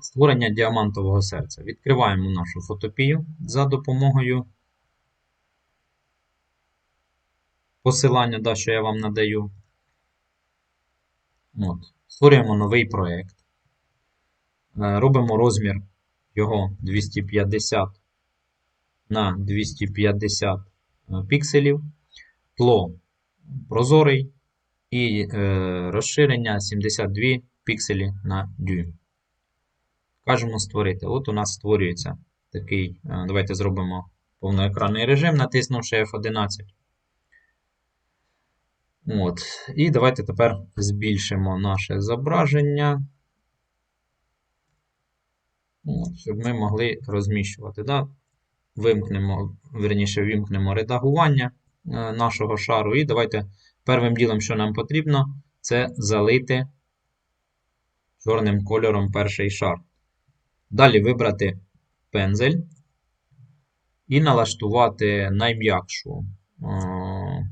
Створення діамантового серця. Відкриваємо нашу фотопію за допомогою посилання, да, що я вам надаю. От. Створюємо новий проєкт. Е, Робимо розмір його 250 на 250 е, пікселів. Тло прозорий і е, розширення 72 пікселі на дюйм. Кажемо створити. От у нас створюється такий. е, Давайте зробимо повноекранний режим, натиснувши F11. От. І давайте тепер збільшимо наше зображення. От, щоб ми могли розміщувати. Да? Вимкнемо, верніше, вимкнемо редагування е, нашого шару. І давайте первим ділом, що нам потрібно, це залити чорним кольором перший шар. Далі вибрати пензель і налаштувати найм'якшу е,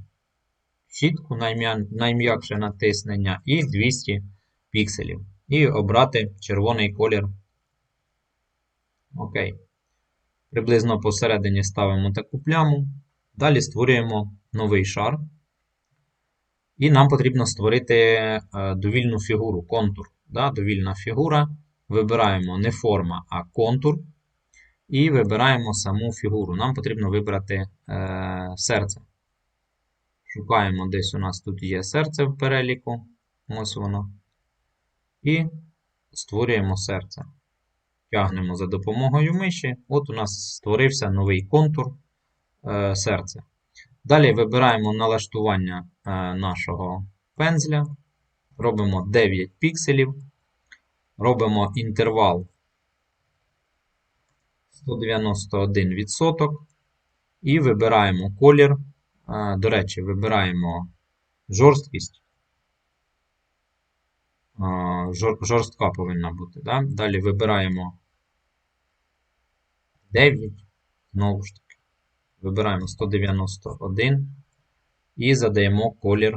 найм'я- найм'якше натиснення і 200 пікселів. І обрати червоний колір. Окей. Приблизно посередині ставимо таку пляму. Далі створюємо новий шар. І нам потрібно створити е, довільну фігуру, контур. Довільна фігура. Вибираємо не форма, а контур. І вибираємо саму фігуру. Нам потрібно вибрати е, серце. Шукаємо десь у нас тут є серце в переліку. Ось воно. І створюємо серце. Тягнемо за допомогою миші. От у нас створився новий контур е, серця. Далі вибираємо налаштування е, нашого пензля. Робимо 9 пікселів. Робимо інтервал 191%. І вибираємо колір. До речі, вибираємо жорсткість. Жорстка повинна бути. Да? Далі вибираємо 9. Знову ж таки. Вибираємо 191 і задаємо колір.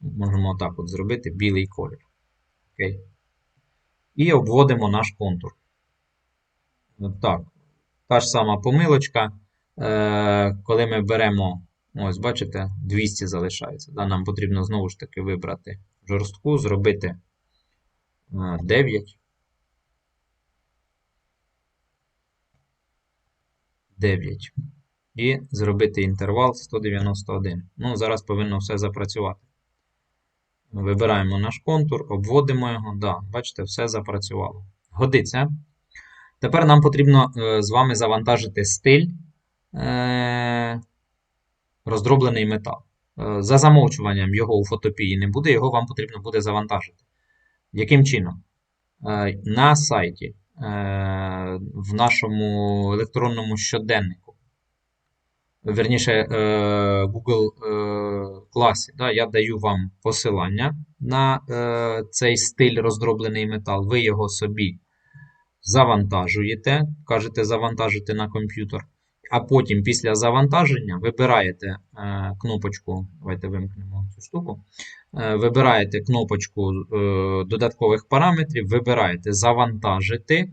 Можемо отак от зробити білий колір. Окей. І обводимо наш контур. Так. Та ж сама помилочка. Е, коли ми беремо, ось, бачите, 200 залишається. Нам потрібно знову ж таки вибрати жорстку, зробити е, 9. 9. І зробити інтервал 191. Ну, зараз повинно все запрацювати. Вибираємо наш контур, обводимо його. Да, бачите, все запрацювало. Годиться. Тепер нам потрібно е, з вами завантажити стиль е, роздроблений метал. Е, за замовчуванням його у фотопії не буде, його вам потрібно буде завантажити. Яким чином? На сайті, в нашому електронному щоденнику. Верніше, е, Google е, класі. Да, я даю вам посилання на е, цей стиль роздроблений метал. Ви його собі завантажуєте, кажете завантажити на комп'ютер. А потім після завантаження вибираєте кнопочку, давайте вимкнемо цю штуку. Вибираєте кнопочку додаткових параметрів, вибираєте завантажити.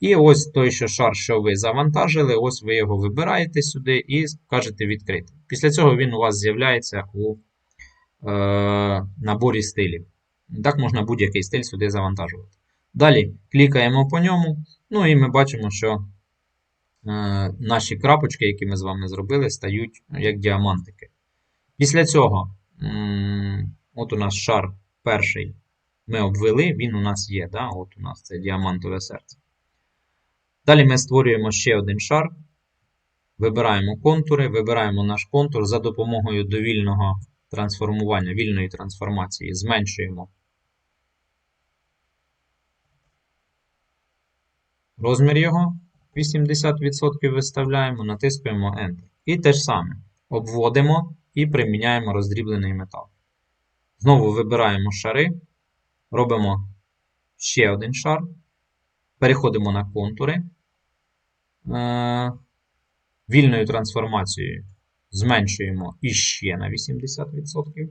І ось той, що шар, що ви завантажили, ось ви його вибираєте сюди і кажете відкрити. Після цього він у вас з'являється у е, наборі стилів. Так можна будь-який стиль сюди завантажувати. Далі клікаємо по ньому. Ну і ми бачимо, що е, наші крапочки, які ми з вами зробили, стають як діамантики. Після цього, от у нас шар перший ми обвели, він у нас є. Да? От у нас це діамантове серце. Далі ми створюємо ще один шар. Вибираємо контури, вибираємо наш контур за допомогою довільного трансформування, вільної трансформації. Зменшуємо розмір його. 80% виставляємо, натискуємо Enter. І те ж саме. Обводимо і приміняємо роздріблений метал. Знову вибираємо шари, робимо ще один шар. Переходимо на контури. Е, Вільною трансформацією зменшуємо іще на 80%.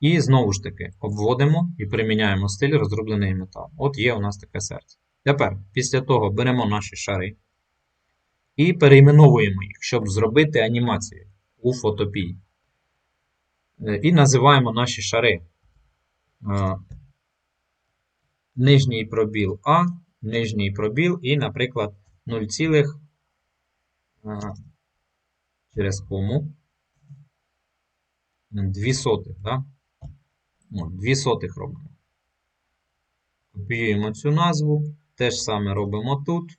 І знову ж таки обводимо і приміняємо стиль розроблений метал. От є у нас таке серце. Тепер, після того беремо наші шари і перейменовуємо їх, щоб зробити анімацію у фотопії. Е, І називаємо наші шари. Нижній пробіл А, нижній пробіл і, наприклад, 0, е, через кому 2 сотих, да? О, 2 сотих робимо. Копіюємо цю назву. Те ж саме робимо тут.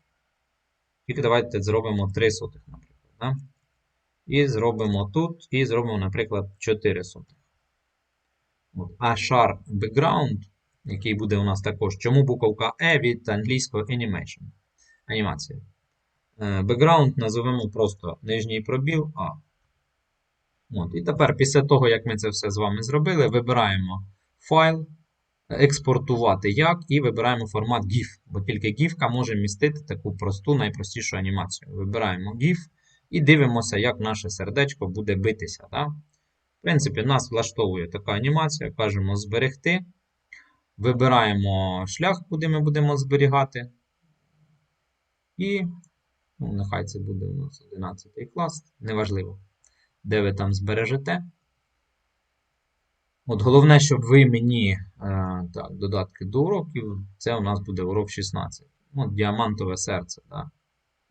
Тільки давайте зробимо 3 сотих, наприклад. Да? І зробимо тут, і зробимо, наприклад, 4 сотих. От. А шар background, який буде у нас також, чому буковка E від англійського animation. Анімація. Background називемо просто нижній пробіл А. От. І тепер, після того, як ми це все з вами зробили, вибираємо файл, експортувати як, і вибираємо формат GIF, бо тільки GIF може містити таку просту, найпростішу анімацію. Вибираємо GIF і дивимося, як наше сердечко буде битися. Да? В принципі, нас влаштовує така анімація. Кажемо зберегти. Вибираємо шлях, куди ми будемо зберігати. І, ну, нехай це буде у нас 11 клас, неважливо, де ви там збережете. От головне, щоб ви мені е, так, додатки до уроків, це у нас буде урок 16. От діамантове серце. Да?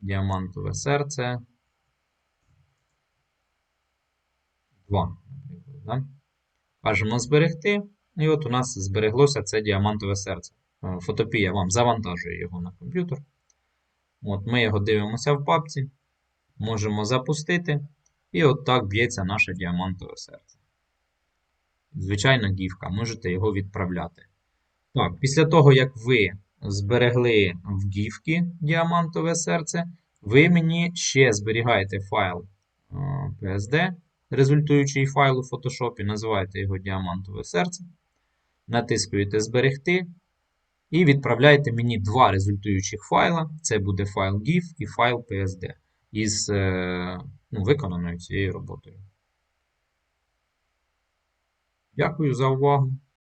Діамантове серце. 2, наприклад. Да? Зберегти. І от у нас збереглося це діамантове серце. Е, Фотопія вам завантажує його на комп'ютер. От Ми його дивимося в папці. Можемо запустити. І от так б'ється наше діамантове серце. Звичайна гівка, можете його відправляти. Так, після того, як ви зберегли в гівки діамантове серце, ви мені ще зберігаєте файл е, PSD, результуючий файл у Photoshop, називаєте його діамантове серце. Натискуєте Зберегти. І відправляєте мені два результуючих файла. Це буде файл GIF і файл PSD із е, ну, виконаною цією роботою. Дякую за увагу.